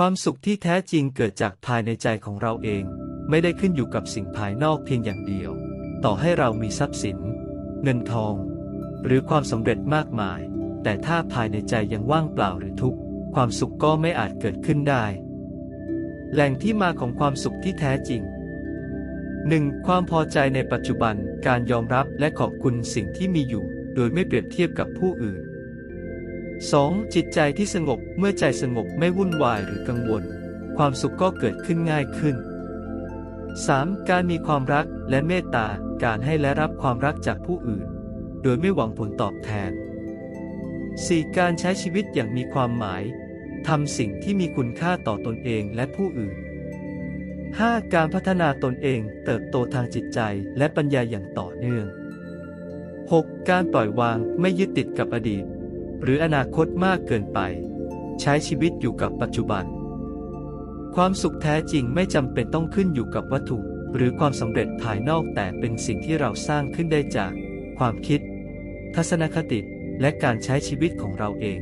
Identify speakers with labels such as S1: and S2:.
S1: ความสุขที่แท้จริงเกิดจากภายในใจของเราเอง ไม่ได้ขึ้นอยู่กับสิ่งภายนอกเพียงอย่างเดียว ต่อให้เรามีทรัพย์สิน เงินทอง หรือความสำเร็จมากมาย แต่ถ้าภายในใจยังว่างเปล่าหรือทุกข์ความสุขก็ไม่อาจเกิดขึ้นได้ แหล่งที่มาของความสุขที่แท้จริง 1. ความพอใจในปัจจุบัน การยอมรับและขอบคุณสิ่งที่มีอยู่ โดยไม่เปรียบเทียบกับผู้อื่น 2. จิตใจที่สงบเมื่อใจสงบไม่วุ่นวายหรือกังวล ความสุขก็เกิดขึ้นง่ายขึ้น 3. การมีความรักและเมตตาการให้และรับความรักจากผู้อื่น โดยไม่หวังผลตอบแทน 4. การใช้ชีวิตอย่างมีความหมายทำสิ่งที่มีคุณค่าต่อตนเองและผู้อื่น 5. การพัฒนาตนเองเติบโตทางจิตใจและปัญญาอย่างต่อเนื่อง 6. การปล่อยวางไม่ยึดติดกับอดีต หรืออนาคตมากเกินไป ใช้ชีวิตอยู่กับปัจจุบัน ความสุขแท้จริงไม่จำเป็นต้องขึ้นอยู่กับวัตถุ หรือความสำเร็จภายนอกแต่เป็นสิ่งที่เราสร้างขึ้นได้จาก ความคิด ทัศนคติและการใช้ชีวิตของเราเอง